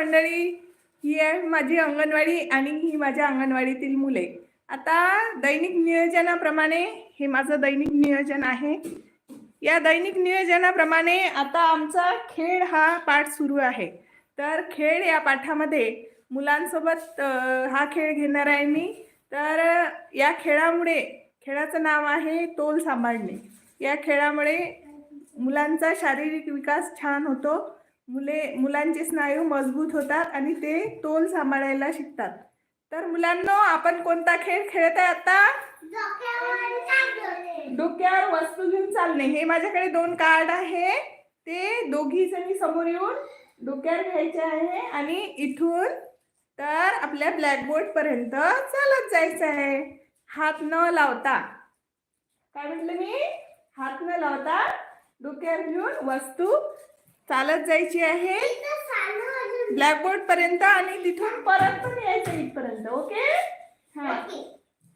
मंडळी ही आहे माझी अंगणवाडी आणि ही माझ्या अंगणवाडीतील मुले. आता दैनिक नियोजनाप्रमाणे हे माझं दैनिक नियोजन आहे. या दैनिक नियोजनाप्रमाणे आता आमचा खेळ हा पाठ सुरू आहे. तर खेळ या पाठामध्ये मुलांसोबत हा खेळ घेणार आहे मी. तर या खेळामुळे खेळाचं नाव आहे तोल सांभाळणे. या खेळामुळे मुलांचा शारीरिक विकास छान होतो. मुले मुलांचे स्नायू मजबूत होतात आणि ते तोल सांभाळायला शिकतात. तर मुलांनो आपण कोणता खेळ खेळत आहे आता? डोक्यावर वस्तू घेऊन चालणे. हे माझ्याकडे दोन कार्ड आहे. ते दोघी जणी समोर येऊन डोक्यावर घ्यायचे आहे आणि इथून तर आपल्या ब्लॅकबोर्ड पर्यंत चालत जायचं आहे. हात न लावता. काय म्हटलं मी? हात न लावता डोक्यावर घेऊन वस्तू चालत जायची आहे. ब्लॅकबोर्ड पर्यंत आणि तिथून परत पण यायचं इथपर्यंत ओके? हा.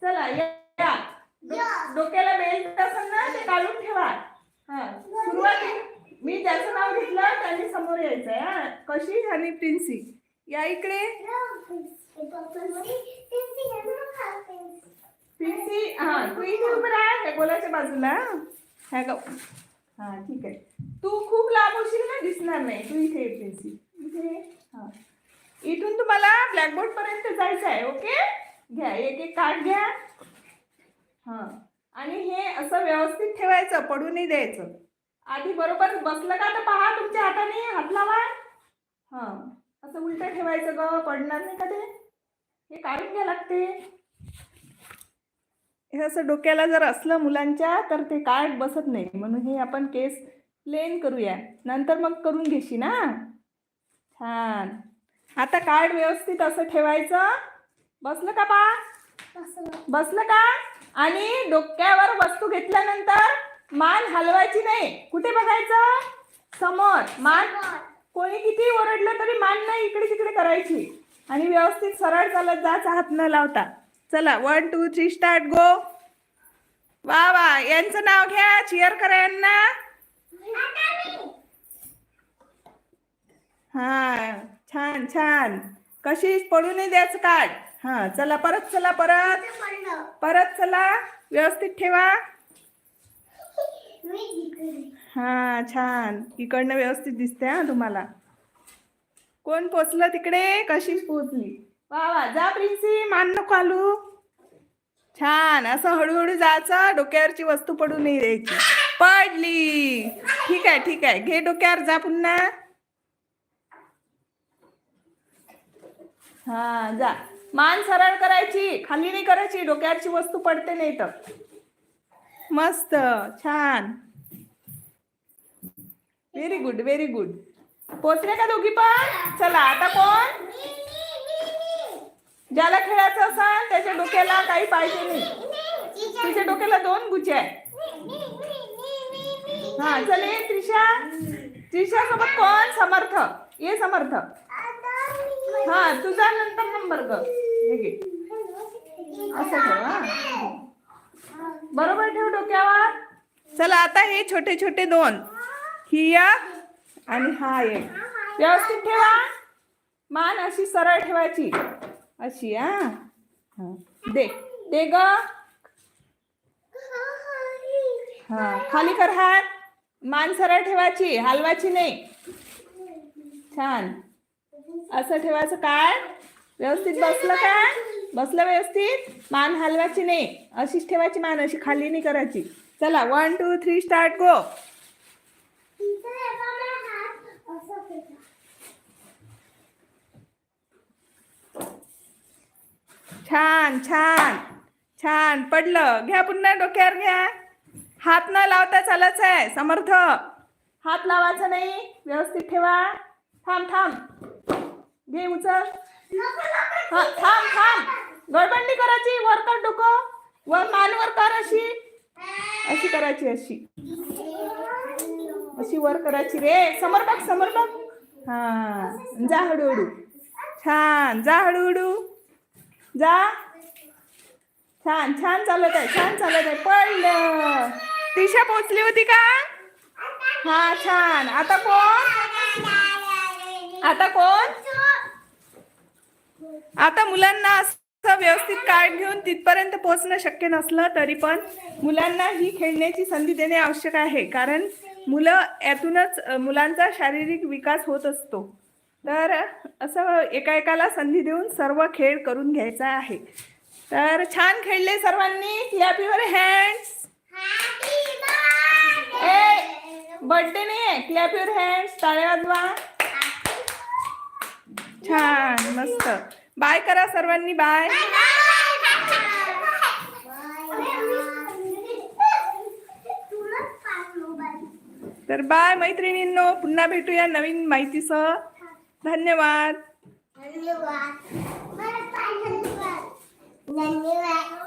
चला या. डोक्याला बेल्ट असेल ना ते काढून ठेवा. हा. सुरुवाती मी ज्याचं नाव घेतलं त्यांनी समोर यायचंय हा. कशी? आणि प्रिन्सी. या इकडे. प्रिन्सी. हा तू इथे उभं राहा गोलाच्या बाजूला. हा. ग हा ठीक आहे. तू खूप लांब होशील ना दिसणार नाही. तू इथे ये, इथे इथून तुम्हाला ब्लॅकबोर्ड पर्यंत जायचं आहे ओके घ्या एक एक कार्ड घ्या. हा. आणि हे असं व्यवस्थित ठेवायचं पडू नाही द्यायचं. आधी बरोबर बसलं का तर पहा तुमच्या हाताने हात लावा. हा. असं उलट ठेवायचं ग पडणार नाही का ते? हे काढून घ्या लागते. हे असं डोक्याला जर असलं मुलांच्या तर ते कार्ड बसत नाही. म्हणून हे आपण केस प्लेन करूया. नंतर मग करून घेशी ना छान. आता कार्ड व्यवस्थित असं ठेवायचं. बसलं का पा बसलं का? आणि डोक्यावर वस्तू घेतल्यानंतर मान हलवायची नाही. कुठे बघायचं? समोर. मान कोणी किती ओरडलं तरी मान नाही इकडे तिकडे करायची. आणि व्यवस्थित सरळ चालत जायचा हात न लावता. चला one two three start go वा वा. यांचं नाव घ्या. चिअर करा यांना. हा छान छान. कशी पडू नाही द्यायचं काढ. हा चला परत चला परत. परत चला. व्यवस्थित ठेवा. हा छान. इकडनं व्यवस्थित दिसते हा तुम्हाला. कोण पोचलं तिकडे? कशी पोचली? वा वा. जा प्रिन्सी. मान नको आलू. छान. असं हळूहळू जायचं. डोक्यावरची वस्तू पडू नाही द्यायची. पडली. ठीक आहे ठीक आहे. घे डोक्यावर जा पुन्हा. हा जा. मान सरळ करायची खाली नाही करायची डोक्यावरची वस्तू पडते नाही तर. मस्त छान. व्हेरी गुड व्हेरी गुड पोचले का दोघी पण? चला आता कोण? ज्याला खेळायचं असाल त्याच्या डोक्याला काही पाहिजे नाही. तिच्या डोक्याला दोन गुचे आहे हा चल ये त्रिशा. त्रिशा सोबत कोण समर्थ? ये समर्थ. हा तुझा नंतर नंबर ग. हे घे. असं ठेव हा. बरोबर ठेव डोक्यावर. चला आता हे छोटे छोटे दोन. ही एक आणि हा एक. व्यवस्थित ठेवा. मान अशी सरळ ठेवायची. अशी हा. हा. दे दे ग. हा खाली कर हात. मान सरळ ठेवायची हलवायची नाही. छान. असं ठेवायचं काय? व्यवस्थित बसलं का? बसलं व्यवस्थित? मान हलवायची नाही. अशीच ठेवायची मान अशी खाली नाही करायची. चला one two three start go छान छान. छान. पडलं. घ्या पुन्हा डोक्यावर घ्या. हात न लावता चालायचं आहे. समर्थ. हात लावायचा नाही. व्यवस्थित ठेवा. थांब थांब. घे उचल. थांब थांब. गडबंडी करायची. वर कर डोकं. वर मान वर कर अशी. अशी करायची अशी. अशी वर करायची रे. समोर बघ समोर बघ हा जा हळूहळू. छान जा हळूहळू. जा. छान छान चालत आहे. छान चालत आहे. पडलं. तिशा पोचली होती का? हा छान. आता कोण? आता कोण? आता मुलांना असं व्यवस्थित कार्ड घेऊन तिथपर्यंत पोहोचणं शक्य नसलं तरी पण मुलांना ही खेळण्याची संधी देणे आवश्यक आहे. कारण मुलं यातूनच मुलांचा शारीरिक विकास होत असतो. तर असं एका एकाला संधी देऊन सर्व खेळ करून घ्यायचा आहे. तर छान खेळले सर्वांनी. क्लॅप युअर हँड्स बर्थडे नाही आहे क्लॅप युअर हँड्स टाळ्या वाजवा. छान मस्त. बाय करा सर्वांनी बाय तर बाय मैत्रिणींनो. पुन्हा भेटूया नवीन माहितीसह. धन्यवाद. धन्यवाद. धन्यवाद. धन्यवाद.